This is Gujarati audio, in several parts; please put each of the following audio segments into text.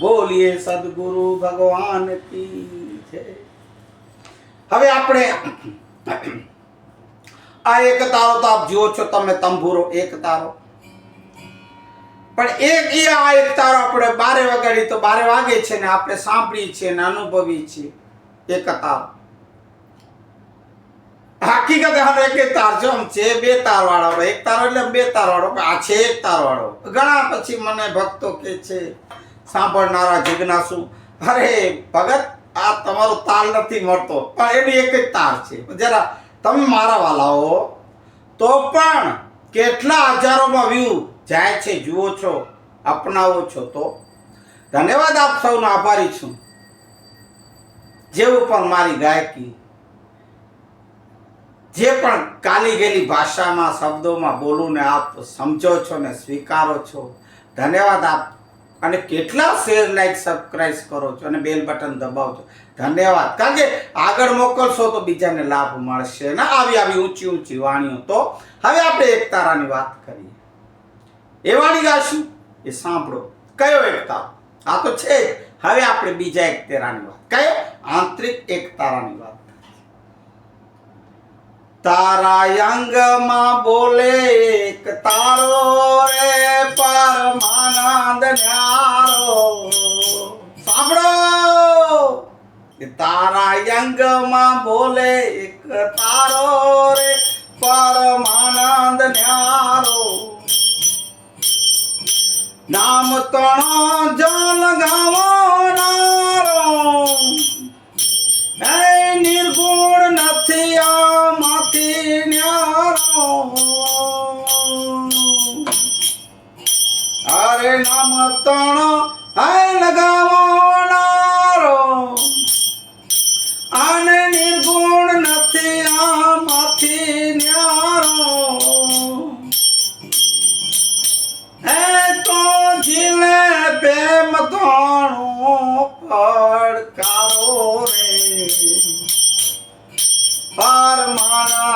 બોલીએ સદગુરુ ભગવાન કી છે. હવે આપણે આ એક તારો તો આપ જુઓ છો, તમે તંબુરો એક તારો પણ એક એ આ એક તારો આપણે બારે વગાડી તો બારે વાગે છે ને આપણે સાંભળી છે ને અનુભવી છે એક તારો હકીકત હવે એક તાર જો છે, બે તાર વાળો એક તારો એટલે બે તાર વાળો, આ છે એક તાર વાળો. ઘણા પછી મને ભક્તો કે છે સાંભળનારા જિજ્ઞાસુ, અરે, ભગત, આ તમારો તાલ નથી મળતો, પણ એની એક જ તાર છે. જરા તમે મારા વાલાઓ તો પણ કેટલા હજારોમાં વ્યૂ જાય છે, જુઓ છો, અપનાવો છો તો? ધન્યવાદ, આપ સૌનો આભારી છું. જેવું પણ મારી ગાયકી, જે પણ કાલી ગયેલી ભાષામાં, શબ્દોમાં બોલું ને આપ સમજો છો ને સ્વીકારો છો. ધન્યવાદ, આપ અને કેટલા શેર લાઈક સબસ્ક્રાઇબ કરો છો અને બેલ બટન દબાવજો. ધન્યવાદ. કારણ કે આગળ મોકલશો તો બીજાને લાભ મળશે. ને, આવી આવી ઊંચી ઊંચી વાણીઓ. તો હવે આપણે એક તારાની વાત કરીએ. એ વાણી ગાશું? એ સાંભળો. કયો એકતા આ તો છે હવે આપણે બીજા એક તેરાની વાત. કયો? આંતરિક એક તારાની વાત. તારા અંગમાં બોલે એક તારો રે પરમાનંદ ન્યારો. સાંભળો! તારા અંગમાં બોલે એક તારો રે પરમાનંદ ન્યારો. નામ તણો જલ ગાવનારો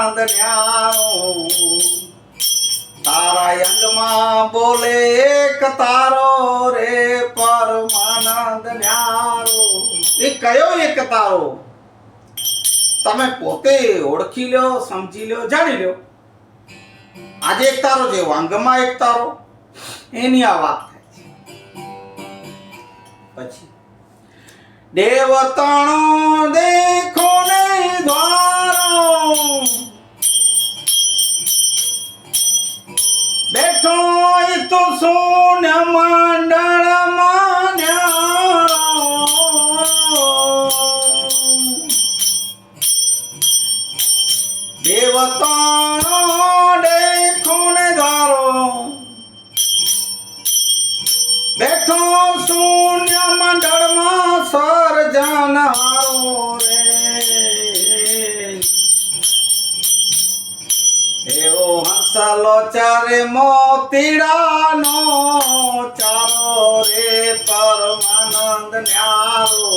પરમાનંદ ન્યારો તારા અંગમાં બોલે એક તારો રે પરમાનંદ ન્યારો એ કયો એક તારો? તમે પોતે ઓળખી લ્યો સમજી લ્યો જાણી લ્યો આજે એક તારો છે અંગમાં એક તારો. એની આ વાત થાય છે. પછી, દેવતણો દેખો i'm namanda ચારે મોતીડાનો ચારો રે પરમાનંદ ન્યારો.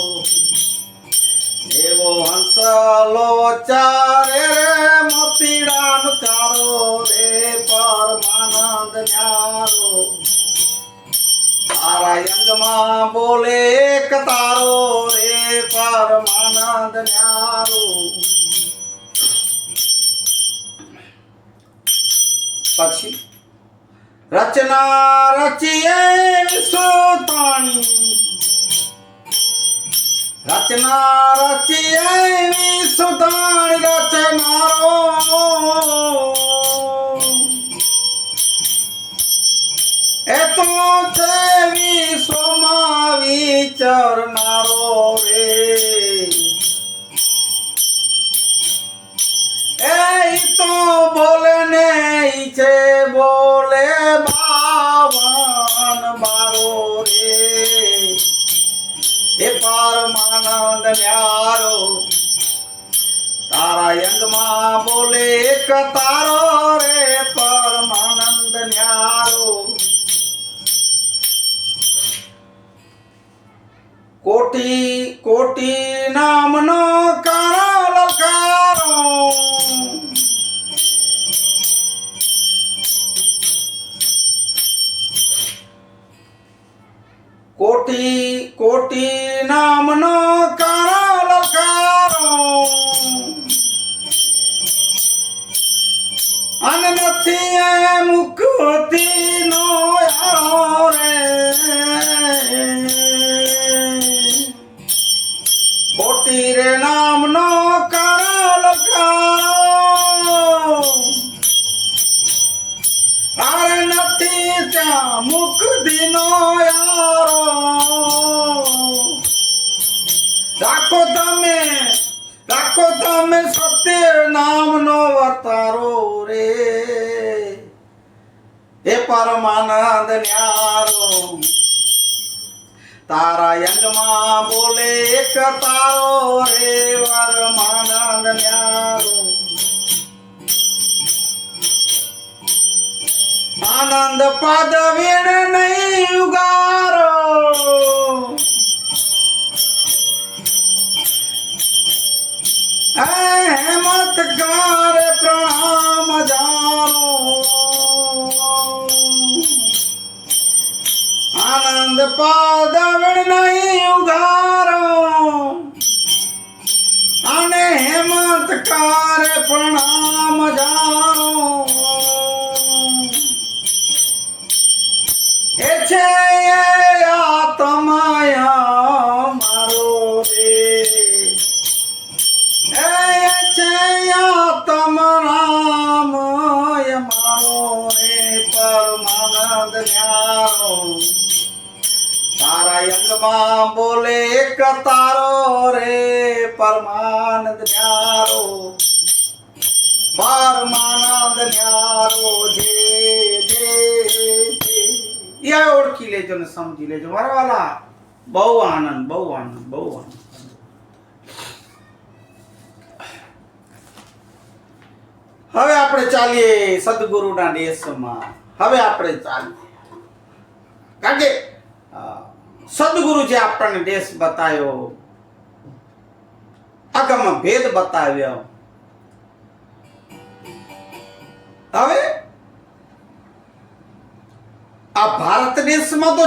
એવો હંસલો ચારે રે મોતીડાનો ચારો રે પરમાનંદ ન્યારો. તારા અંગમાં બોલે એક તારો રે પરમાનંદ ન્યારો. પછી રચના રચીએ સુતાણી. રચના રચીએ સુતાણી રચનારો. એ તો છે વિશ્વમાં વિચરનારો રે. છે બોલે, બાવન મારો રે. એ પરમાનંદ ન્યારો, તારા અંગમાં બોલે, એક તારો રે પરમાનંદ ન્યારો. કોટી કોટી નામનો કોટી કોટી નામનો કાળ લખારો અને નથી એ મુક્તિ હે પરમાનંદ ન્યારો તારા યંગમાં બોલે એક તારો રે પરમાનંદ ન્યારો આનંદ પદ વીણ નહીં ઉગારો. હેમત ગારે આનંદ પદ વીણ નહીં ઉઘારો અને હેમત કારે પ્રણામ જાનો એ છે આત્માયા મારો રે એ છે ન્યારો. અંગમાં બોલે એક તારો રે, પરમાનંદ ન્યારો. પરમાનંદ ન્યારો, જે જે જે એ ઓળખી લેજો ને સમજી લેજો. મારા વાલા, બહુ આનંદ બહુ આનંદ બહુ આનંદ. હવે આપણે ચાલીએ સદગુરુના દેશમાં હવે આપણે ચાલીએ. કારણ કે સદગુરુ જે આપણને દેશ બતાવ્યો આગમાં ભેદ બતાવ્યો. હવે આ ભારત દેશમાં તો